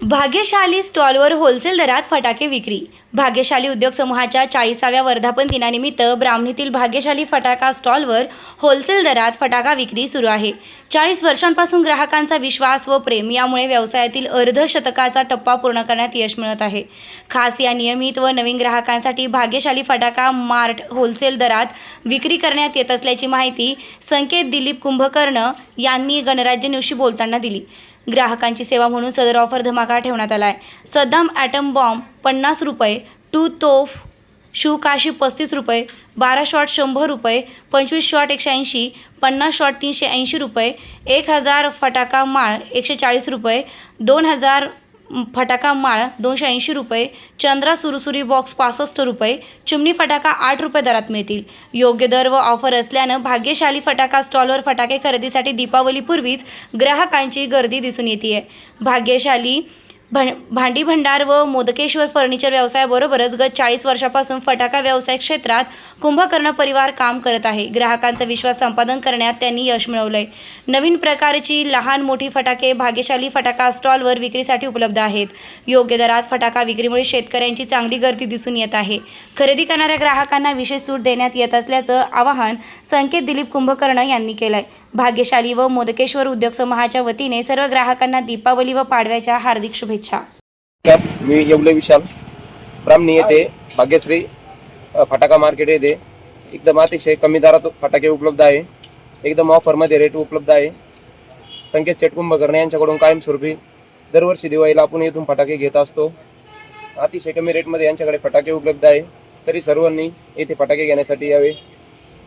भाग्यशाली स्टॉलवर होलसेल दरात फटाके विक्री. भाग्यशाली उद्योग समूहाच्या चाळीसाव्या वर्धापन दिनानिमित्त ब्राह्मणीतील भाग्यशाली फटाका स्टॉलवर होलसेल दरात फटाका विक्री सुरू आहे. चाळीस वर्षांपासून ग्राहकांचा विश्वास व प्रेम यामुळे व्यवसायातील अर्धशतकाचा टप्पा पूर्ण करण्यात यश मिळत आहे. खास या नियमित व नवीन ग्राहकांसाठी भाग्यशाली फटाका मार्ट होलसेल दरात विक्री करण्यात येत असल्याची माहिती संकेत दिलीप कुंभकर्ण यांनी गणराज्य न्यूजशी बोलताना दिली. ग्राहकांची सेवा म्हणून सदर ऑफर धमाका ठेवण्यात आला आहे सद्दाम ॲटम बॉम्ब पन्नास रुपये टू तोफ शू काशी पस्तीस रुपये बारा शॉट शंभर रुपये पंचवीस शॉट एकशे ऐंशी पन्नास शॉट तीनशे ऐंशी रुपये एक हजार फटाका माळ एकशे चाळीस रुपये दोन हजार फटाका माळ दोनशे ऐंशी रुपये चंद्रा सुरसुरी बॉक्स पासष्ट रुपये चिमणी फटाका आठ रुपये दरात मिळतील. योग्य दर व ऑफर असल्यानं भाग्यशाली फटाका स्टॉलवर फटाके खरेदीसाठी दीपावलीपूर्वीच ग्राहकांची गर्दी दिसून येते भाग्यशाली भं भांडी भंडार व मोदकेश्वर फर्निचर व्यवसायाबरोबरच गत चाळीस वर्षापासून फटाका व्यवसाय क्षेत्रात कुंभकर्ण परिवार काम करत आहे. ग्राहकांचा विश्वास संपादन करण्यात त्यांनी यश मिळवलंय. नवीन प्रकारची लहान मोठी फटाके भाग्यशाली फटाका स्टॉलवर विक्रीसाठी उपलब्ध आहेत. योग्य दरात फटाका विक्रीमुळे शेतकऱ्यांची चांगली गर्दी दिसून येत आहे. खरेदी करणाऱ्या ग्राहकांना विशेष सूट देण्यात येत असल्याचं आवाहन संकेत दिलीप कुंभकर्ण यांनी केलंय. भाग्यशाली व मोदकेश्वर उद्योग समूहाच्या वतीने सर्व ग्राहकांना दीपावली व पाडव्याच्या हार्दिक शुभेच्छा. मी येवले विशाल. ब्राह्मणी येथे भाग्यश्री फटाका मार्केट येथे. एकदम अतिशय कमी दरात फटाके उपलब्ध आहे. एकदम ऑफरमध्ये रेट उपलब्ध आहे. संकेत सेट कुंभकर्ण यांच्याकडून कायमस्वरूपी दरवर्षी दिवाळीला आपण येथून फटाके घेत असतो. अतिशय कमी रेटमध्ये यांच्याकडे फटाके उपलब्ध आहे. तरी सर्वांनी येथे फटाके घेण्यासाठी यावे.